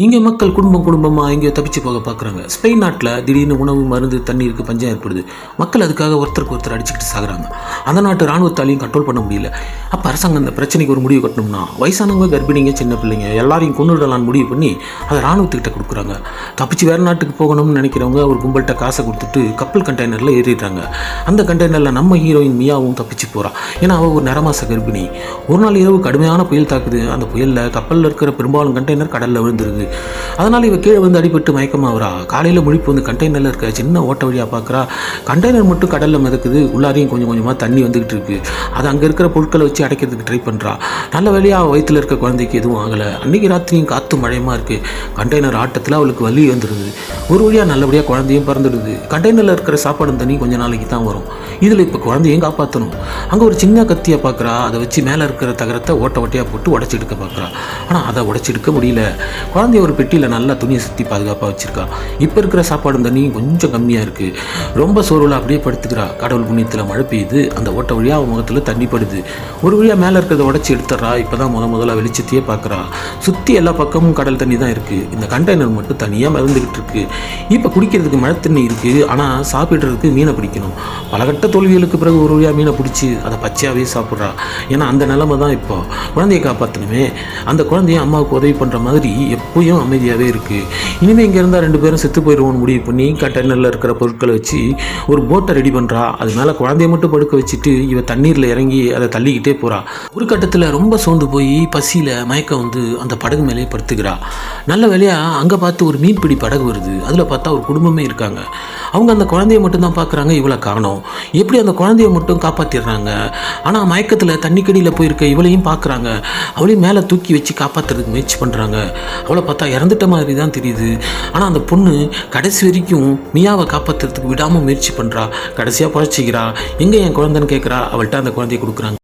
இங்கே மக்கள் குடும்பம் குடும்பமாக எங்கேயோ தப்பிச்சு போக பார்க்குறாங்க ஸ்பெயின் நாட்டில் திடீர்னு உணவு மருந்து தண்ணீருக்கு பஞ்சம் ஏற்படுது. மக்கள் அதுக்காக ஒருத்தருக்கு ஒருத்தர் அடிச்சுக்கிட்டு சாகுறாங்க. அந்த நாட்டு ராணுவத்தாலையும் கண்ட்ரோல் பண்ண முடியல. அப்போ அரசாங்கம் அந்த பிரச்சனைக்கு ஒரு முடிவு கட்டணும்னா வயசானவங்க கர்ப்பிணிங்க சின்ன பிள்ளைங்க எல்லாரையும் கொண்டுடலான்னு முடிவு பண்ணி அதை ராணுவத்துக்கிட்ட கொடுக்குறாங்க. தப்பிச்சு வேறு நாட்டுக்கு போகணும்னு நினைக்கிறவங்க ஒரு கும்பல்கிட்ட காசை கொடுத்துட்டு கப்பல் கண்டெய்னரில் ஏறிடுறாங்க. அந்த கண்டெய்னரில் நம்ம ஹீரோயின் மியாவும் தப்பிச்சு போகிறான் ஏன்னா அவள் ஒரு நரமாச கர்ப்பிணி. ஒரு நாள் இரவு கடுமையான புயல் தாக்குது. அந்த புயலில் கப்பலில் இருக்கிற பெரும்பாலும் கண்டெய்னர் கடலில் விழுந்துருது. அதனால் இவ கீழே வந்து அடிபட்டு மயக்கமாகறா காலையில் முழிப்பு வந்து கண்டெய்னரில் இருக்க சின்ன ஓட்ட வழியாக பார்க்குறா கண்டெய்னர் மட்டும் கடலில் மிதக்குது. உள்ளாரையும் கொஞ்சம் கொஞ்சமாக தண்ணி வந்துக்கிட்டு இருக்கு. அது அங்கே இருக்கிற பொருட்களை வச்சு அடைக்கிறதுக்கு ட்ரை பண்ணுறா நல்ல வேலையாக வயிற்றில் இருக்க குழந்தைக்கு எதுவும் ஆகலை. அன்றைக்கி ராத்திரியும் காற்று மழையமாக இருக்குது கண்டெய்னர் ஆட்டத்தில் அவளுக்கு வலி வந்துடுது. ஒரு வழியாக நல்லபடியாக குழந்தையும் பறந்துடுது. கண்டெய்னரில் இருக்கிற சாப்பாடு தண்ணி கொஞ்சம் நாளைக்கு தான் வரும். இதில் இப்போ குழந்தையும் காப்பாற்றணும் அங்கே ஒரு சின்ன கத்தியை பார்க்குறா அதை வச்சு மேலே இருக்கிற தகரத்தை ஓட்ட ஓட்டையாக போட்டு உடச்சி எடுக்க பார்க்குறா ஆனால் அதை உடச்சி எடுக்க முடியல. குழந்தைய ஒரு பெட்டியில் நல்லா துணியை சுற்றி பாதுகாப்பாக வச்சிருக்கா. இப்போ இருக்கிற சாப்பாடு தண்ணியும் கொஞ்சம் கம்மியாக இருக்குது ரொம்ப சோர்வில் அப்படியே படுத்துக்கிறா. கடவுள் புண்ணியத்தில் மழை பெய்யுது. அந்த ஓட்ட வழியாக அவன் முகத்தில் தண்ணி படுது. ஒரு வழியாக மேலே இருக்கிறத உடச்சி எடுத்துட்றா. இப்போ தான் முத முதல்ல வெளிச்சத்தையே பார்க்குறா சுற்றி எல்லா பக்கமும் கடல் தண்ணி தான் இருக்குது இந்த கண்டெய்னர் மட்டும் தனியாக மிதந்துக்கிட்டு இருக்கு. இப்போ குடிக்கிறதுக்கு மழை தண்ணி இருக்குது ஆனால் சாப்பிட்றதுக்கு மீனை பிடிக்கணும். பலகட்ட தோல்விகளுக்கு பிறகு ஒரு வழியாக மீனை பிடிச்சி அதை பச்சையாகவே சாப்பிட்றா. ஏன்னா அந்த நிலமை தான் இப்போ. குழந்தைய காப்பாற்றணுமே அந்த குழந்தைய அம்மாவுக்கு உதவி பண்ணுற மாதிரி அப்பயும் அமைதியாகவே இருக்குது இனிமேல் இங்கே இருந்தால் ரெண்டு பேரும் செத்து போயிடுவோம்னு முடிவு பண்ணி கண்டெய்னரில் இருக்கிற பொருட்களை வச்சு ஒரு போட்டை ரெடி பண்ணுறா அது மேலே குழந்தைய மட்டும் படுக்க வச்சுட்டு இவ தண்ணீரில் இறங்கி அதை தள்ளிக்கிட்டே போகிறா ஒரு கட்டத்தில் ரொம்ப சோர்ந்து போய் பசியில் மயக்கம் வந்து அந்த படகு மேலே படுத்துக்கிறா. நல்ல வேலையாக அங்கே பார்த்து ஒரு மீன்பிடி படகு வருது. அதில் பார்த்தா ஒரு குடும்பமே இருக்காங்க. அவங்க அந்த குழந்தைய மட்டும் தான் பார்க்குறாங்க இவளை காணும். எப்படி அந்த குழந்தைய மட்டும் காப்பாற்றிடுறாங்க ஆனால் மயக்கத்தில் தண்ணிக்கடியில் போயிருக்க இவளையும் பார்க்குறாங்க. அவளையும் மேலே தூக்கி வச்சு காப்பாற்றுறதுக்கு முயற்சி பண்ணுறாங்க அவளை பார்த்தா இறந்துட்ட மாதிரி தான் தெரியுது. ஆனால் அந்த பொண்ணு கடைசி வரைக்கும் மியாவை காப்பாற்றுறதுக்கு விடாமல் முயற்சி பண்ணுறா கடைசியாக பழச்சிக்கிறா. எங்கே என் குழந்தைன்னு கேட்குறா அவள்கிட்ட அந்த குழந்தைய கொடுக்குறாங்க.